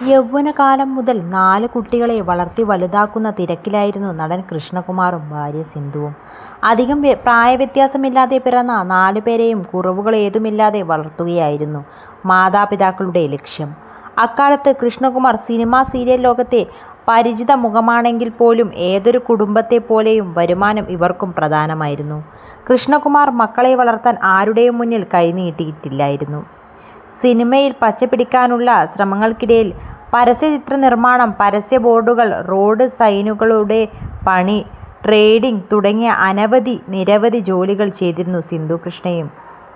യൗവനകാലം മുതൽ നാല് കുട്ടികളെ വളർത്തി വലുതാക്കുന്ന തിരക്കിലായിരുന്നു നടൻ കൃഷ്ണകുമാറും ഭാര്യ സിന്ധുവും. അധികം പ്രായവ്യത്യാസമില്ലാതെ പിറന്ന നാല് പേരെയും കുറവുകളേതുമില്ലാതെ വളർത്തുകയായിരുന്നു മാതാപിതാക്കളുടെ ലക്ഷ്യം. അക്കാലത്ത് കൃഷ്ണകുമാർ സിനിമാ സീരിയൽ ലോകത്തെ പരിചിത മുഖമാണെങ്കിൽ പോലും ഏതൊരു കുടുംബത്തെ കുടുംബത്തെപ്പോലെയും വരുമാനം ഇവർക്കും പ്രധാനമായിരുന്നു. കൃഷ്ണകുമാർ മക്കളെ വളർത്താൻ ആരുടെയും മുന്നിൽ കൈനീട്ടിയിട്ടില്ലായിരുന്നു. സിനിമയിൽ പച്ചപിടിക്കാനുള്ള ശ്രമങ്ങൾക്കിടയിൽ പരസ്യചിത്ര നിർമ്മാണം പരസ്യ ബോർഡുകൾ റോഡ് സൈനുകളുടെ പണി, ട്രേഡിംഗ് തുടങ്ങിയ അനവധി നിരവധി ജോലികൾ ചെയ്തിരുന്നു സിന്ധു കൃഷ്ണയും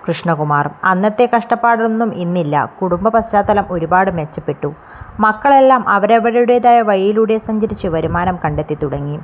കൃഷ്ണകുമാറും. അന്നത്തെ കഷ്ടപ്പാടൊന്നും ഇന്നില്ല. കുടുംബ പശ്ചാത്തലം ഒരുപാട് മെച്ചപ്പെട്ടു. മക്കളെല്ലാം അവരവരുടേതായ വഴിയിലൂടെ സഞ്ചരിച്ച് വരുമാനം കണ്ടെത്തി തുടങ്ങി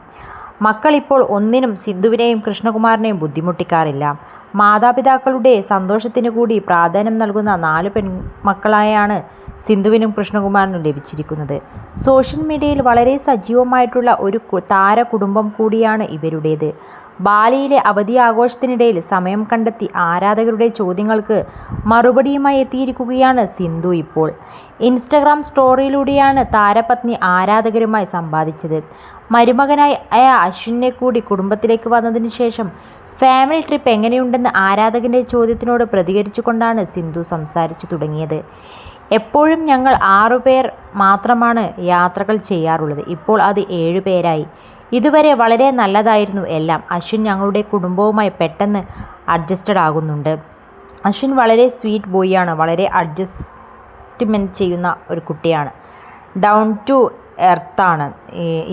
മക്കളിപ്പോൾ ഒന്നിനും സിന്ധുവിനെയും കൃഷ്ണകുമാറിനെയും ബുദ്ധിമുട്ടിക്കാറില്ല. മാതാപിതാക്കളുടെ സന്തോഷത്തിന് കൂടി പ്രാധാന്യം നൽകുന്ന നാല് പെൺമക്കളായാണ് സിന്ധുവിനും കൃഷ്ണകുമാറിനും ലഭിച്ചിരിക്കുന്നത്. സോഷ്യൽ മീഡിയയിൽ വളരെ സജീവമായിട്ടുള്ള ഒരു താര കുടുംബം കൂടിയാണ് ഇവരുടേത്. ബാലിയിലെ അവധി ആഘോഷത്തിനിടയിൽ സമയം കണ്ടെത്തി ആരാധകരുടെ ചോദ്യങ്ങൾക്ക് മറുപടിയുമായി എത്തിയിരിക്കുകയാണ് സിന്ധു ഇപ്പോൾ. ഇൻസ്റ്റഗ്രാം സ്റ്റോറിയിലൂടെയാണ് താരപത്നി ആരാധകരുമായി സംവദിച്ചത്. മരുമകനായ അശ്വിനെ കൂടി കുടുംബത്തിലേക്ക് വന്നതിന് ശേഷം ഫാമിലി ട്രിപ്പ് എങ്ങനെയുണ്ടെന്ന് ആരാധകന്റെ ചോദ്യത്തിനോട് പ്രതികരിച്ചുകൊണ്ടാണ് സിന്ധു സംസാരിച്ചു തുടങ്ങിയത്. എപ്പോഴും ഞങ്ങൾ ആറുപേർ മാത്രമാണ് യാത്രകൾ ചെയ്യാറുള്ളത്. ഇപ്പോൾ അത് ഏഴുപേരായി. ഇതുവരെ വളരെ നല്ലതായിരുന്നു എല്ലാം. അശ്വിൻ ഞങ്ങളുടെ കുടുംബവുമായി പെട്ടെന്ന് അഡ്ജസ്റ്റഡ് ആകുന്നുണ്ട്. അശ്വിൻ വളരെ സ്വീറ്റ് ബോയിയാണ്. വളരെ അഡ്ജസ്റ്റ്മെന്റ് ചെയ്യുന്ന ഒരു കുട്ടിയാണ്. Down to എർത്താണ്.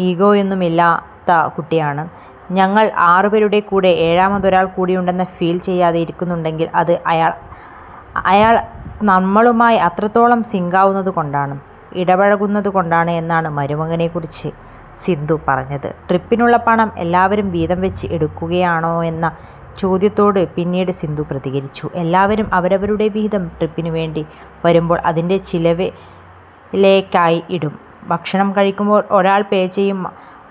ഈഗോയൊന്നുമില്ലാത്ത കുട്ടിയാണ്. ഞങ്ങൾ ആറുപേരുടെ കൂടെ ഏഴാമതൊരാൾ കൂടിയുണ്ടെന്ന് ഫീൽ ചെയ്യാതെ ഇരിക്കുന്നുണ്ടെങ്കിൽ അത് അയാൾ അയാൾ നമ്മളുമായി അത്രത്തോളം സിങ്കാവുന്നത് കൊണ്ടാണ് ഇടപഴകുന്നത് കൊണ്ടാണ് എന്നാണ് മരുമകനെക്കുറിച്ച് സിന്ധു പറഞ്ഞത്. ട്രിപ്പിനുള്ള പണം എല്ലാവരും വീതം വെച്ച് എടുക്കുകയാണോ എന്ന ചോദ്യത്തോട് പിന്നീട് സിന്ധു പ്രതികരിച്ചു. എല്ലാവരും അവരവരുടെ വീതം ട്രിപ്പിന് വേണ്ടി വരുമ്പോൾ അതിന്റെ ചിലവിലേക്കായി ഇടും. ഭക്ഷണം കഴിക്കുമ്പോൾ ഒരാൾ പേ ചെയ്യും.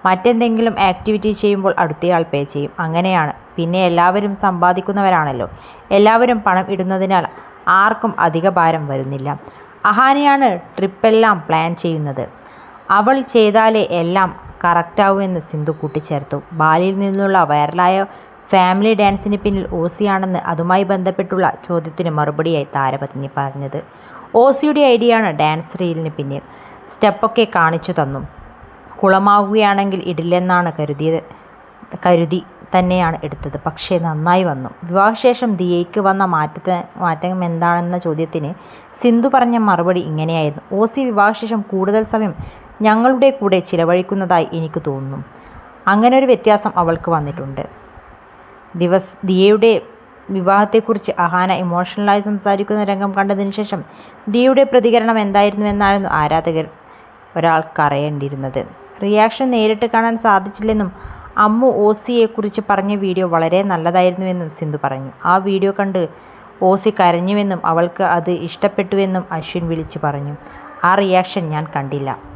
മറ്റെന്തെങ്കിലും ആക്ടിവിറ്റി ചെയ്യുമ്പോൾ അടുത്തയാൾ പേ ചെയ്യും. അങ്ങനെയാണ്. പിന്നെ എല്ലാവരും സമ്പാദിക്കുന്നവരാണല്ലോ. എല്ലാവരും പണം ഇടുന്നതിനാൽ ആർക്കും അധിക ഭാരം വരുന്നില്ല. അഹാനയാണ് ട്രിപ്പെല്ലാം പ്ലാൻ ചെയ്യുന്നത്. അവൾ ചെയ്താലേ എല്ലാം കറക്റ്റാവൂ എന്ന് സിന്ധു കൂട്ടിച്ചേർത്തു. ബാലിയിൽ നിന്നുള്ള വൈറലായ ഫാമിലി ഡാൻസിന് പിന്നിൽ ഓസിയാണെന്ന് അതുമായി ബന്ധപ്പെട്ടുള്ള ചോദ്യത്തിന് മറുപടിയായി താരപത്നി പറഞ്ഞത്. ഓസിയുടെ ഐഡിയയാണ് ഡാൻസ് റീലിന് പിന്നിൽ. സ്റ്റെപ്പൊക്കെ കാണിച്ചു തന്നു. കുളമാകുകയാണെങ്കിൽ ഇടില്ലെന്നാണ് കരുതിയത് കരുതി തന്നെയാണ് എടുത്തത്. പക്ഷേ നന്നായി വന്നു. വിവാഹശേഷം ദിയയ്ക്ക് വന്ന മാറ്റത്തെ മാറ്റം എന്താണെന്ന ചോദ്യത്തിന് സിന്ധു പറഞ്ഞ മറുപടി ഇങ്ങനെയായിരുന്നു. ഓസി വിവാഹശേഷം കൂടുതൽ സമയം ഞങ്ങളുടെ കൂടെ ചിലവഴിക്കുന്നതായി എനിക്ക് തോന്നുന്നു. അങ്ങനെ ഒരു വ്യത്യാസം അവൾക്ക് വന്നിട്ടുണ്ട്. ദിവസ് ദിയയുടെ വിവാഹത്തെക്കുറിച്ച് അഹാന ഇമോഷണലായി സംസാരിക്കുന്ന രംഗം കണ്ടതിന് ശേഷം ദിയയുടെ പ്രതികരണം എന്തായിരുന്നുവെന്നായിരുന്നു ആരാധകരിൽ ഒരാൾക്കറിയേണ്ടിയിരുന്നത്. റിയാക്ഷൻ നേരിട്ട് കാണാൻ സാധിച്ചില്ലെന്നും അമ്മു ഓസിയെക്കുറിച്ച് പറഞ്ഞ വീഡിയോ വളരെ നല്ലതായിരുന്നുവെന്നും സിന്ധു പറഞ്ഞു. ആ വീഡിയോ കണ്ട് ഓസി കരഞ്ഞുവെന്നും അവൾക്ക് അത് ഇഷ്ടപ്പെട്ടുവെന്നും അശ്വിൻ വിളിച്ചു പറഞ്ഞു. ആ റിയാക്ഷൻ ഞാൻ കണ്ടില്ല.